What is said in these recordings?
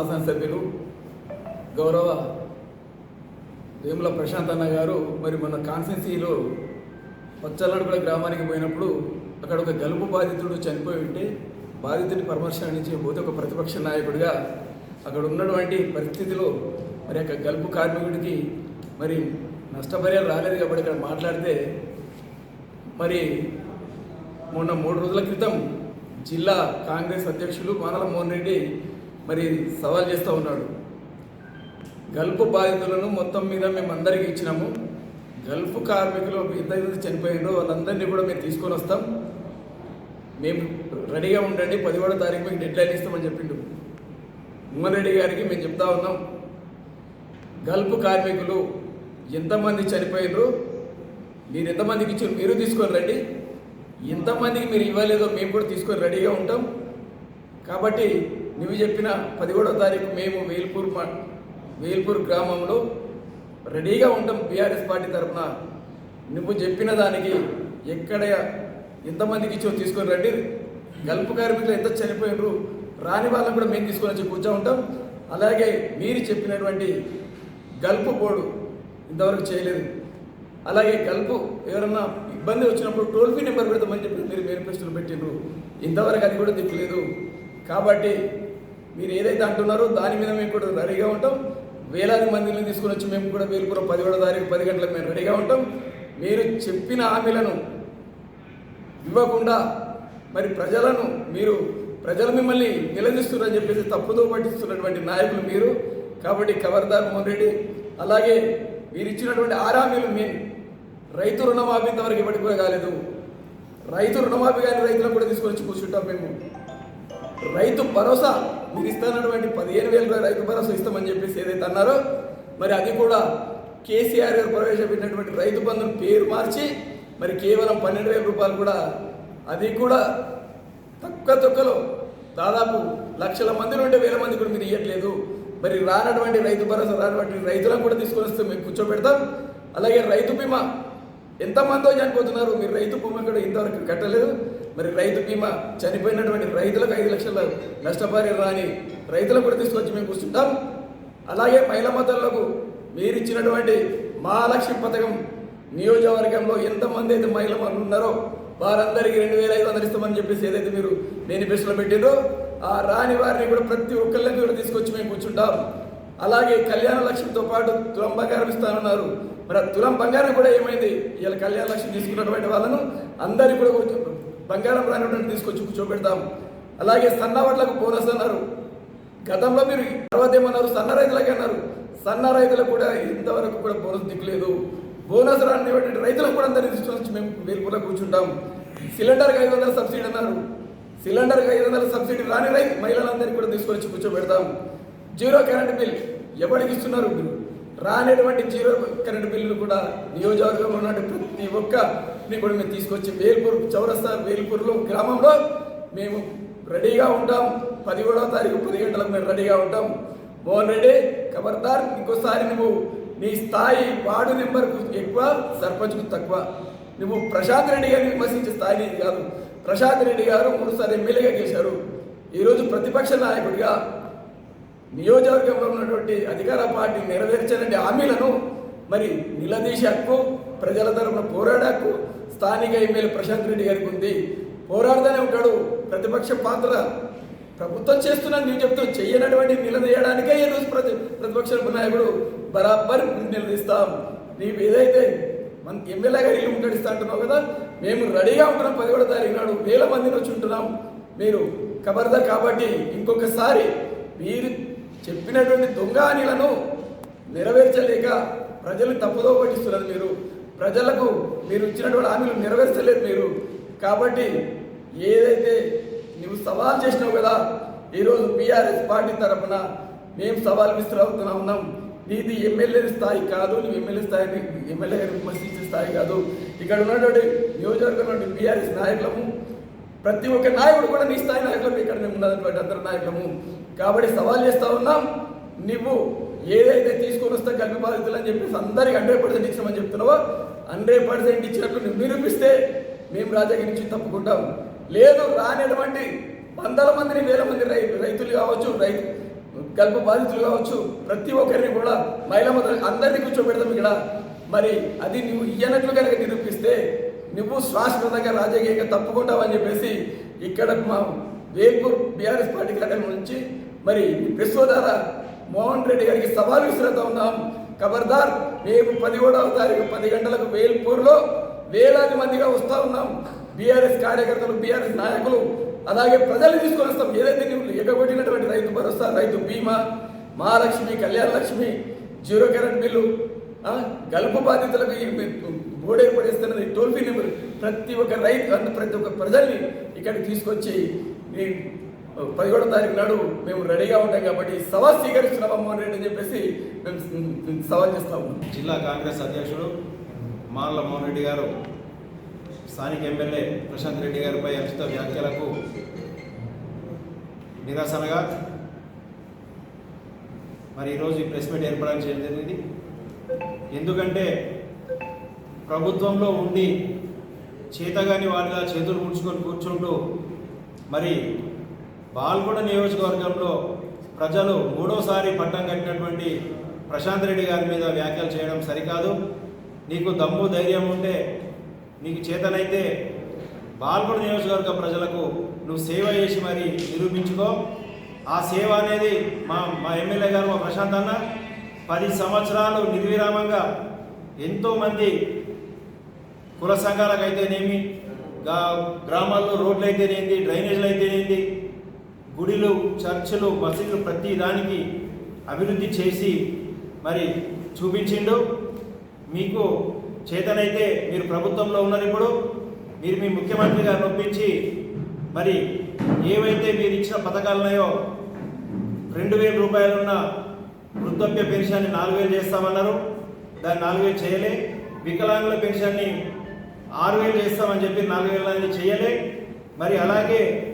శాసనసభ్యులు గౌరవ వేముల ప్రశాంత్ అన్న గారు మరి మన కాన్స్టెన్సీలో పచ్చలడుగుల గ్రామానికి పోయినప్పుడు అక్కడ ఒక గలుపు బాధితుడు చనిపోయి ఉంటే బాధితుడిని పరామర్శించి పోతే ఒక ప్రతిపక్ష నాయకుడిగా అక్కడ ఉన్నటువంటి పరిస్థితిలో మరి యొక్క గల్పు కార్మికుడికి మరి నష్టపరిహారం రాలేదు కాబట్టి ఇక్కడ మాట్లాడితే మరి మొన్న మూడు రోజుల క్రితం జిల్లా కాంగ్రెస్ అధ్యక్షులు మానల మోహన్ రెడ్డి మరి సవాల్ చేస్తూ ఉన్నాడు. గల్ఫ్ బాధితులను మొత్తం మీద మేము అందరికీ ఇచ్చినాము. గల్ఫ్ కార్మికులు ఎంతైతే చనిపోయిందో వాళ్ళందరినీ కూడా మేము తీసుకొని వస్తాం. మేము రెడీగా ఉండండి. పదిహేడో తారీఖు మీకు డెడ్ లైన్ ఇస్తామని చెప్పిండు. ఉమ్మరెడ్డి గారికి మేము చెప్తా ఉన్నాం. గల్ఫ్ కార్మికులు ఎంతమంది చనిపోయినరు మీరు ఎంతమందికి ఇచ్చారు? మీరు తీసుకొని రండి. ఎంతమందికి మీరు ఇవ్వలేదో మేము కూడా తీసుకొని రెడీగా ఉంటాం. కాబట్టి నువ్వు చెప్పిన పదిహేడో తారీఖు మేము వేల్పూర్ వేల్పూర్ గ్రామంలో రెడీగా ఉంటాం బీఆర్ఎస్ పార్టీ తరఫున. నువ్వు చెప్పిన దానికి ఎక్కడ ఎంతమందికి ఇచ్చో తీసుకొని రండి. గల్పు కార్మికులు ఎంత చనిపోయినరు రాని వాళ్ళని కూడా మేము తీసుకొని వచ్చి కూర్చో ఉంటాం. అలాగే మీరు చెప్పినటువంటి గల్పు బోర్డు ఇంతవరకు చేయలేదు. అలాగే గల్పు ఎవరన్నా ఇబ్బంది వచ్చినప్పుడు టోల్ ఫ్రీ నెంబర్ పెడతామని చెప్పి మీరు మేనిఫెస్టోలు పెట్టిండ్రు. ఇంతవరకు అది కూడా తిప్పలేదు కాబట్టి మీరు ఏదైతే అంటున్నారో దాని మీద మేము కూడా రెడీగా ఉంటాం. వేలాది మందిని తీసుకుని వచ్చి మేము కూడా వేలుపురం పదిహేడో తారీఖు పది గంటలకు మేము రెడీగా ఉంటాం. మీరు చెప్పిన హామీలను ఇవ్వకుండా మరి ప్రజలను మీరు ప్రజలు మిమ్మల్ని నిలదీస్తున్నారని చెప్పేసి తప్పుదో పట్టిస్తున్నటువంటి నాయకులు మీరు. కాబట్టి కవర్దార్ మోహన్ రెడ్డి అలాగే మీరు ఇచ్చినటువంటి ఆరామీలు మేము రైతు రుణమాఫీ ఇంతవరకు ఇప్పటికీ కూడా కాలేదు. రైతు రుణమాఫీ కానీ రైతులను కూడా తీసుకొని వచ్చి కూర్చుంటాం మేము. రైతు భరోసా మీరు ఇస్తున్నటువంటి పదిహేను వేల రైతు భరోసా ఇస్తామని చెప్పేసి ఏదైతే అన్నారో మరి అది కూడా కేసీఆర్ గారు ప్రవేశపెట్టినటువంటి రైతు బంధుని పేరు మార్చి మరి కేవలం పన్నెండు వేల రూపాయలు కూడా అది కూడా తక్కువ తొక్కలో దాదాపు లక్షల మంది నుండి వేల మంది కూడా మీరు ఇవ్వట్లేదు మరి రానటువంటి రైతు భరోసా రానటువంటి రైతులను కూడా తీసుకొని వస్తే మేము కూర్చోబెడతాం. అలాగే రైతు బీమా ఎంతమందో చనిపోతున్నారు. మీరు రైతు భూమి కూడా ఇంతవరకు కట్టలేదు. మరి రైతు బీమా చనిపోయినటువంటి రైతులకు ఐదు లక్షల నష్టపరిహారం రాని రైతులకు కూడా తీసుకొచ్చి మేము కూర్చుంటాం. అలాగే మహిళా మతలకు మీరు ఇచ్చినటువంటి మహాలక్ష్మి పథకం నియోజకవర్గంలో ఎంతమంది అయితే మహిళ ఉన్నారో వారందరికీ రెండు వేల ఐదు వందలు ఇస్తామని చెప్పేసి ఏదైతే మీరు మేనిఫెస్టోలో పెట్టిందో ఆ రాని వారిని కూడా ప్రతి ఒక్కరిని కూడా తీసుకొచ్చి మేము కూర్చుంటాం. అలాగే కళ్యాణ లక్ష్మితో పాటు తులం ఇస్తానన్నారు. మరి తులం బంగారం కూడా ఏమైంది? ఇవాళ కళ్యాణ లక్ష్యం తీసుకున్నటువంటి వాళ్ళను అందరికీ కూడా బంగారం రానటువంటి తీసుకొచ్చి కూర్చోబెడతాం అలాగే సన్నవాట్లకు బోనస్ అన్నారు. గతంలో మీరు తర్వాత ఏమన్నారు? సన్న రైతులకి అన్నారు. సన్న రైతులకు కూడా ఇంతవరకు కూడా బోనస్ దిక్కులేదు బోనస్ రానివ్వండి. రైతులకు కూడా అందరినీ తీసుకొచ్చి మేము వేలుపులో కూర్చుంటాము సిలిండర్కి ఐదు వందల సబ్సిడీ అన్నారు. సిలిండర్కి ఐదు వందల సబ్సిడీ రాని రైతు మహిళలందరినీ కూడా తీసుకొచ్చి కూర్చోబెడతాం. జీరో కరెంట్ బిల్ ఎవరికి ఇస్తున్నారు మీరు? రానటువంటి జీరో కరెంట్ బిల్లులు కూడా నియోజకవర్గంలో ఉన్నటువంటి ప్రతి ఒక్కని కూడా మేము తీసుకొచ్చి వేల్పూర్ చౌరస్తా వేల్పూర్లో గ్రామంలో మేము రెడీగా ఉంటాం. పదిహేడవ తారీఖు పది గంటలకు మేము రెడీగా ఉంటాం. మోహన్ రెడ్డి ఖబర్దార్ ఇంకోసారి నువ్వు నీ స్థాయి వార్డు నెంబర్కు ఎక్కువ సర్పంచ్కు తక్కువ. నువ్వు ప్రశాంత్ రెడ్డి గారిని విమర్శించే స్థాయి కాదు. ప్రశాంత్ రెడ్డి గారు మూడుసారి ఎమ్మెల్యేగా చేశారు ఈరోజు ప్రతిపక్ష నాయకుడిగా నియోజకవర్గంలో ఉన్నటువంటి అధికార పార్టీ నెరవేర్చని హామీలను మరి నిలదీసే హక్కు ప్రజల తరపున పోరాడే హక్కు స్థానిక ఎమ్మెల్యే ప్రశాంత్ రెడ్డి గారికి ఉంది. పోరాడుతూనే ఉంటాడు. ప్రతిపక్ష పాత్ర ప్రభుత్వం చేస్తున్నా నేను చెప్తూ చేయనటువంటి నిలదీయడానికే ఈ రోజు ప్రతి ప్రతిపక్ష నాయకుడు బరాబర్ నిలదీస్తాం. నీవు ఏదైతే మన ఎమ్మెల్యే గారు ఇల్లు ముట్టడిస్తా అంటున్నావు కదా మేము రెడీగా ఉంటున్నాం. పదిహేడో తారీఖు నాడు వేల మందిని వచ్చి ఉంటున్నాం. మీరు ఖబర్దార్ కాబట్టి ఇంకొకసారి మీరు చెప్పినటువంటి దొంగ హామీలను నెరవేర్చలేక ప్రజలు తప్పుదో పట్టిస్తున్నారు మీరు. ప్రజలకు మీరు ఇచ్చినటువంటి హామీలు నెరవేర్చలేదు మీరు. కాబట్టి ఏదైతే నువ్వు సవాల్ చేసినావు కదా ఈరోజు బీఆర్ఎస్ పార్టీ తరఫున మేము సవాల్ విసిరవుతున్నా ఉన్నాం. నీది ఎమ్మెల్యే స్థాయి కాదు నువ్వు ఎమ్మెల్యే స్థాయిని ఎమ్మెల్యే గారిని విమర్శించే స్థాయి కాదు. ఇక్కడ ఉన్నటువంటి నియోజకవర్గంలో బీఆర్ఎస్ నాయకులము ప్రతి ఒక్క నాయకుడు కూడా నీ స్థాయి నాయకులం ఇక్కడ మేము ఉన్నటువంటి అందరి నాయకులము. కాబట్టి సవాల్ చేస్తా ఉన్నాం నువ్వు ఏదైతే తీసుకొని వస్తా కలిపి బాధితులు అని చెప్పేసి అందరికి హండ్రెడ్ పర్సెంట్ ఇచ్చామని చెప్తున్నావో హండ్రెడ్ పర్సెంట్ ఇచ్చినట్లు నువ్వు నిరూపిస్తే మేము రాజకీయ నుంచి తప్పుకుంటాం. లేదు రానటువంటి వందల మందిని వేల మంది రై రైతులు కావచ్చు రైతు కల్ప బాధితులు కావచ్చు ప్రతి ఒక్కరిని కూడా మహిళా మొదలు అందరినీ కూర్చోబెడతాం ఇక్కడ. మరి అది నువ్వు ఇయ్యనట్లు కనుక నిరూపిస్తే నువ్వు శాశ్వతంగా రాజకీయంగా తప్పుకుంటావని చెప్పేసి ఇక్కడ మా వేల్పూర్ బీఆర్ఎస్ పార్టీ కార్యాలయం నుంచి మరి విశ్వధార మోహన్ రెడ్డి గారికి సవాల్ విసురుతా ఉన్నాం. ఖబర్దార్ రేపు పదిహేడవ తారీఖు పది గంటలకు వేల్పూర్లో వేలాది మందిగా వస్తూ ఉన్నాం. బీఆర్ఎస్ కార్యకర్తలు బీఆర్ఎస్ నాయకులు అలాగే ప్రజలు తీసుకొని వస్తాం. ఏదైతే నువ్వు ఎగబెట్టినటువంటి రైతు భరోసా రైతు బీమా Mahalakshmi Kalyana Lakshmi zero current bill Gulf బాధితులకు ఈ పడేస్తున్నది టోల్ ఫ్రీ నెంబర్ ప్రతి ఒక్క రైతు అంత ప్రతి ఒక్క ప్రజల్ని ఇక్కడికి తీసుకొచ్చి పదిహేడో తారీఖు నాడు మేము రెడీగా ఉంటాం కాబట్టి సవాల్ స్వీకరిస్తున్నాం మోహన్ రెడ్డి అని చెప్పేసి మేము సవాల్ చేస్తాము జిల్లా కాంగ్రెస్ అధ్యక్షుడు మానల మోహన్ రెడ్డి గారు స్థానిక ఎమ్మెల్యే ప్రశాంత్ రెడ్డి గారిపై అంశిత వ్యాఖ్యలకు నిరసనగా మరి ఈరోజు ఈ ప్రెస్ మీట్ ఏర్పడడం చేయడం జరిగింది. ఎందుకంటే ప్రభుత్వంలో ఉండి చేతగాని వాళ్ళ చేతులు ముడుచుకొని కూర్చుంటూ మరి బాల్గొండ నియోజకవర్గంలో ప్రజలు మూడోసారి పట్టం కట్టినటువంటి ప్రశాంత్ రెడ్డి గారి మీద వ్యాఖ్యలు చేయడం సరికాదు. నీకు దమ్ము ధైర్యం ఉంటే నీకు చేతనైతే బాల్గొండ నియోజకవర్గ ప్రజలకు నువ్వు సేవ చేసి మరి నిరూపించుకో. ఆ సేవ అనేది మా మా ఎమ్మెల్యే గారు మా ప్రశాంత్ అన్న పది సంవత్సరాలు నిర్విరామంగా ఎంతోమంది కుల సంఘాలకు అయితేనేమి గ్రామాల్లో రోడ్లు అయితేనేంది డ్రైనేజీలు అయితేనేంది గుడిలు చర్చిలు మసీదులు ప్రతి దానికి అభివృద్ధి చేసి మరి చూపించిండు. మీకు చేతనైతే మీరు ప్రభుత్వంలో ఉన్నారు ఇప్పుడు. మీరు మీ ముఖ్యమంత్రి గారు ఒప్పించి మరి ఏవైతే మీరు ఇచ్చిన పథకాలు ఉన్నాయో రెండు వేల రూపాయలున్న వృద్ధాప్య పెన్షన్ని నాలుగు వేలు చేస్తామన్నారు. దాన్ని నాలుగు వేలు చేయలే. వికలాంగుల పెన్షన్ని ఆరు వేలు చేస్తామని చెప్పి నాలుగు వేల చేయలే. మరి అలాగే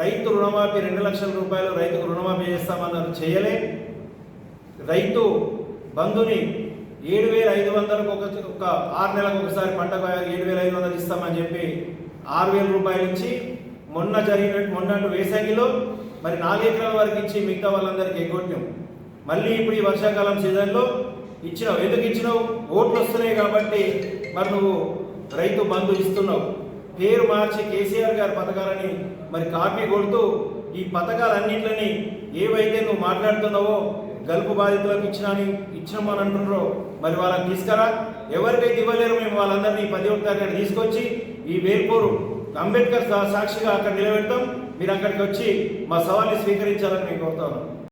రైతు రుణమాఫీ రెండు లక్షల రూపాయలు రైతుకు రుణమాఫీ చేస్తామన్నారు చేయలే. రైతు బంధుని ఏడు వేల ఐదు వందలకు ఒక ఒక ఆరు నెలలకు ఒకసారి పంటకు ఏడు వేల ఐదు వందలు ఇస్తామని చెప్పి ఆరు వేల రూపాయలు ఇచ్చి మొన్న జరిగిన మొన్న వేసంగిలో మరి నాలుగు ఎకరాల వరకు ఇచ్చి మిగతా వాళ్ళందరికీ ఎగ్గొట్టాం మళ్ళీ ఇప్పుడు ఈ వర్షాకాలం సీజన్లో ఇచ్చినావు. ఎందుకు ఇచ్చినావు? ఓట్లు వస్తున్నాయి కాబట్టి మరి నువ్వు రైతు బంధు ఇస్తున్నావు. పేరు మార్చి కేసీఆర్ గారి పథకాలని మరి కాపీ కొడుతూ ఈ పథకాలన్నింటినీ ఏవైతే నువ్వు మాట్లాడుతున్నావో గల్పు బాధితులకు ఇచ్చినని ఇచ్చినామని అంటున్నారో మరి వాళ్ళకి తీసుకురా. ఎవరికైతే ఇవ్వలేరు మేము వాళ్ళందరినీ పది ఒకటి తారీఖు తీసుకొచ్చి ఈ వేర్పూరు అంబేద్కర్ సాక్షిగా అక్కడ నిలబెడతాం. మీరు అక్కడికి వచ్చి మా సవాల్ని స్వీకరించాలని నేను కోరుతాను